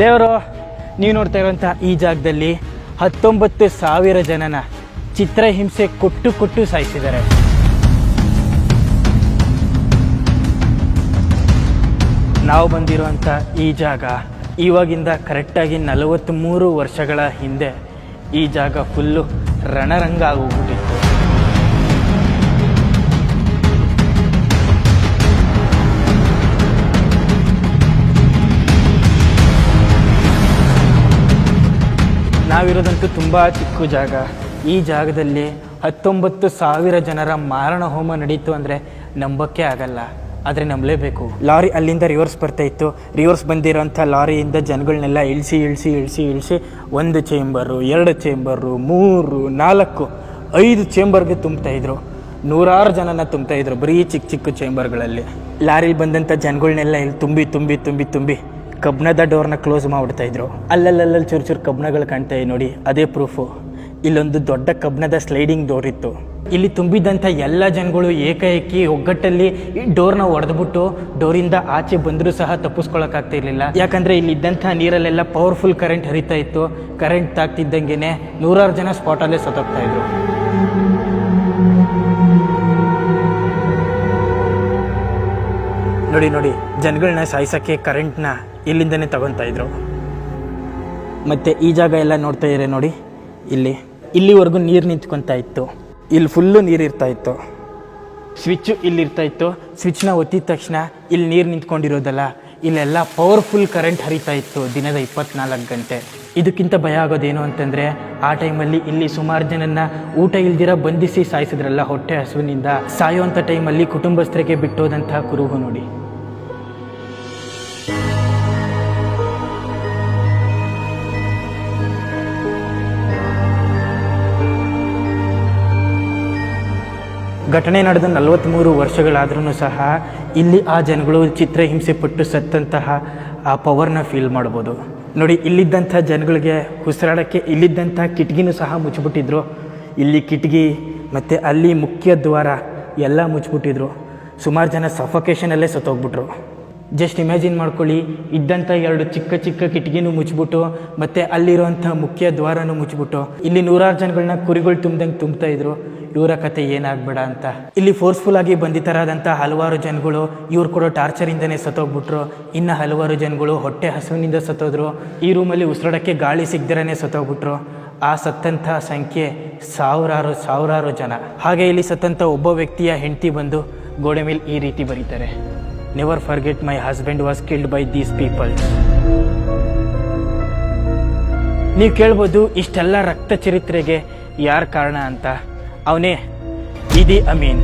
ದೇವರು, ನೀವು ನೋಡ್ತಾ ಇರುವಂಥ ಈ ಜಾಗದಲ್ಲಿ ಹತ್ತೊಂಬತ್ತು ಸಾವಿರ ಜನನ ಚಿತ್ರಹಿಂಸೆ ಕೊಟ್ಟು ಕೊಟ್ಟು ಸಾಯಿಸಿದ್ದಾರೆ. ನಾವು ಬಂದಿರುವಂಥ ಈ ಜಾಗ ಇವಾಗಿಂದ ಕರೆಕ್ಟಾಗಿ ನಲವತ್ತ್ಮೂರು ವರ್ಷಗಳ ಹಿಂದೆ ಈ ಜಾಗ ಫುಲ್ಲು ರಣರಂಗ ಆಗೋಗ್ಬಿಟ್ಟಿತ್ತು. ನಾವಿರೋದಂತೂ ತುಂಬ ಚಿಕ್ಕ ಜಾಗ. ಈ ಜಾಗದಲ್ಲಿ ಹತ್ತೊಂಬತ್ತು ಸಾವಿರ ಜನರ ಮಾರಣ ಹೋಮ ನಡೀತು ಅಂದರೆ ನಂಬಕ್ಕೆ ಆಗಲ್ಲ. ಆದರೆ ನಂಬಲೇಬೇಕು. ಲಾರಿ ಅಲ್ಲಿಂದ ರಿವರ್ಸ್ ಬರ್ತಾ ಇತ್ತು. ರಿವರ್ಸ್ ಬಂದಿರೋಂಥ ಲಾರಿಯಿಂದ ಜನಗಳನ್ನೆಲ್ಲ ಇಳಿಸಿ ಇಳಿಸಿ ಇಳಿಸಿ ಇಳಿಸಿ ಒಂದು ಚೇಂಬರು ಎರಡು ಚೇಂಬರು ಮೂರು, ನಾಲ್ಕು, ಐದು ಚೇಂಬರ್ಗೆ ತುಂಬ್ತಾ ಇದ್ರು. ನೂರಾರು ಜನನ ತುಂಬ್ತಾ ಇದ್ರು ಬರೀ ಚಿಕ್ಕ ಚಿಕ್ಕ ಚೇಂಬರ್ಗಳಲ್ಲಿ ಲಾರಿಲಿ ಬಂದಂಥ ಜನಗಳನ್ನೆಲ್ಲ ಇಲ್ಲಿ ತುಂಬಿ ತುಂಬಿ ತುಂಬಿ ತುಂಬಿ ಕಬ್ಣದ ಡೋರ್ನ ಕ್ಲೋಸ್ ಮಾಡಿಬಿಡ್ತಾ ಇದ್ರು. ಅಲ್ಲಲ್ಲಲ್ಲಿ ಚೂರು ಚೂರು ಕಬ್ಬಿಣಗಳು ಕಾಣ್ತಾ ಇದೆ ನೋಡಿ, ಅದೇ ಪ್ರೂಫು ಇಲ್ಲೊಂದು ದೊಡ್ಡ ಕಬ್ಬಿಣದ ಸ್ಲೈಡಿಂಗ್ ಡೋರ್ ಇತ್ತು. ಇಲ್ಲಿ ತುಂಬಿದ್ದಂಥ ಎಲ್ಲ ಜನಗಳು ಏಕಾಏಕಿ ಒಗ್ಗಟ್ಟಲ್ಲಿ ಈ ಡೋರ್ನ ಒಡೆದ್ಬಿಟ್ಟು ಡೋರಿಂದ ಆಚೆ ಬಂದರೂ ಸಹ ತಪ್ಪಿಸ್ಕೊಳ್ಳೋಕ್ಕಾಗ್ತಾ ಇರಲಿಲ್ಲ. ಯಾಕಂದರೆ ಇಲ್ಲಿದ್ದಂಥ ನೀರಲ್ಲೆಲ್ಲ ಪವರ್ಫುಲ್ ಕರೆಂಟ್ ಹರಿತಾ ಇತ್ತು. ಕರೆಂಟ್ ತಾಗ್ತಿದ್ದಂಗೆ ನೂರಾರು ಜನ ಸ್ಪಾಟಲ್ಲೇ ಸತ್ತೋಗ್ತಾ ಇದ್ರು. ನೋಡಿ ನೋಡಿ ಜನಗಳನ್ನ ಸಾಯಿಸೋಕ್ಕೆ ಕರೆಂಟ್ನ ಇಲ್ಲಿಂದನೇ ತಗೊತಾ ಇದ್ರು. ಮತ್ತು ಈ ಜಾಗ ಎಲ್ಲ ನೋಡ್ತಾ ಇದ್ರೆ ನೋಡಿ, ಇಲ್ಲಿ, ಇಲ್ಲಿವರೆಗೂ ನೀರು ನಿಂತ್ಕೊತಾ ಇತ್ತು. ಇಲ್ಲಿ ಫುಲ್ಲು ನೀರು ಇರ್ತಾ ಇತ್ತು. ಸ್ವಿಚ್ಚು ಇಲ್ಲಿ ಇರ್ತಾ ಇತ್ತು. ಸ್ವಿಚ್ನ ಒತ್ತಿದ ತಕ್ಷಣ ಇಲ್ಲಿ ನೀರು ನಿಂತ್ಕೊಂಡಿರೋದಲ್ಲ, ಇಲ್ಲೆಲ್ಲ ಪವರ್ಫುಲ್ ಕರೆಂಟ್ ಹರಿತಾ ಇತ್ತು ದಿನದ ಇಪ್ಪತ್ನಾಲ್ಕು ಗಂಟೆ. ಇದಕ್ಕಿಂತ ಭಯ ಆಗೋದೇನು ಅಂತಂದರೆ, ಆ ಟೈಮಲ್ಲಿ ಇಲ್ಲಿ ಸುಮಾರು ಜನನ್ನ ಊಟ ಇಲ್ದಿರ ಬಂಧಿಸಿ ಸಾಯಿಸಿದ್ರಲ್ಲ ಹೊಟ್ಟೆ ಹಸುವಿನಿಂದ. ಸಾಯೋಂಥ ಟೈಮಲ್ಲಿ ಕುಟುಂಬಸ್ಥರಿಗೆ ಬಿಟ್ಟೋದಂತಹ ಕುರುಹು ನೋಡಿ. ಘಟನೆ ನಡೆದ ನಲವತ್ತ್ಮೂರು ವರ್ಷಗಳಾದ್ರೂ ಸಹ ಇಲ್ಲಿ ಆ ಜನಗಳು ಚಿತ್ರಹಿಂಸೆ ಪಟ್ಟು ಸತ್ತಂತಹ ಆ ಪವರ್ನ ಫೀಲ್ ಮಾಡ್ಬೋದು. ನೋಡಿ, ಇಲ್ಲಿದ್ದಂಥ ಜನಗಳಿಗೆ ಉಸಿರಾಡೋಕ್ಕೆ ಇಲ್ಲಿದ್ದಂಥ ಕಿಟಕಿನೂ ಸಹ ಮುಚ್ಚಿಬಿಟ್ಟಿದ್ರು. ಇಲ್ಲಿ ಕಿಟಕಿ ಮತ್ತು ಅಲ್ಲಿ ಮುಖ್ಯ ದ್ವಾರ ಎಲ್ಲ ಮುಚ್ಚಿಬಿಟ್ಟಿದ್ರು. ಸುಮಾರು ಜನ ಸಫಕೇಶನಲ್ಲೇ ಸತ್ತೋಗ್ಬಿಟ್ರು. ಜಸ್ಟ್ ಇಮ್ಯಾಜಿನ್ ಮಾಡ್ಕೊಳ್ಳಿ, ಇದ್ದಂಥ ಎರಡು ಚಿಕ್ಕ ಚಿಕ್ಕ ಕಿಟಕಿನೂ ಮುಚ್ಚಿಬಿಟ್ಟು ಮತ್ತು ಅಲ್ಲಿರುವಂಥ ಮುಖ್ಯ ದ್ವಾರನೂ ಮುಚ್ಚಿಬಿಟ್ಟು ಇಲ್ಲಿ ನೂರಾರು ಜನಗಳನ್ನ ಕುರಿಗಳು ತುಂಬ್ದಂಗೆ ತುಂಬ್ತಾ ಇದ್ರು. ಇವರ ಕತೆ ಏನಾಗ್ಬೇಡ ಅಂತ. ಇಲ್ಲಿ ಫೋರ್ಸ್ಫುಲ್ ಆಗಿ ಬಂಧಿತರಾದಂಥ ಹಲವಾರು ಜನಗಳು ಇವ್ರು ಕೊಡೋ ಟಾರ್ಚರಿಂದನೇ ಸತ್ತೋಗ್ಬಿಟ್ರು. ಇನ್ನು ಹಲವಾರು ಜನಗಳು ಹೊಟ್ಟೆ ಹಸುವಿನಿಂದ ಸತ್ತೋದ್ರು. ಈ ರೂಮಲ್ಲಿ ಉಸಿರಾಡೋಕ್ಕೆ ಗಾಳಿ ಸಿಗ್ದಿರನೇ ಸತ್ತೋಗ್ಬಿಟ್ರು. ಆ ಸತ್ತಂಥ ಸಂಖ್ಯೆ ಸಾವಿರಾರು ಸಾವಿರಾರು ಜನ. ಹಾಗೆ ಇಲ್ಲಿ ಸತ್ತಂಥ ಒಬ್ಬ ವ್ಯಕ್ತಿಯ ಹೆಂಡತಿ ಬಂದು ಗೋಡೆ ಮೇಲೆ ಈ ರೀತಿ ಬರೀತಾರೆ. Never forget my husband was killed by these people ನೀವು ಕೇಳ್ಬೋದು, ಇಷ್ಟೆಲ್ಲ ರಕ್ತ ಚರಿತ್ರೆಗೆ ಯಾರು ಕಾರಣ ಅಂತ. ಅವನೇ ಇದಿ ಅಮೀನ್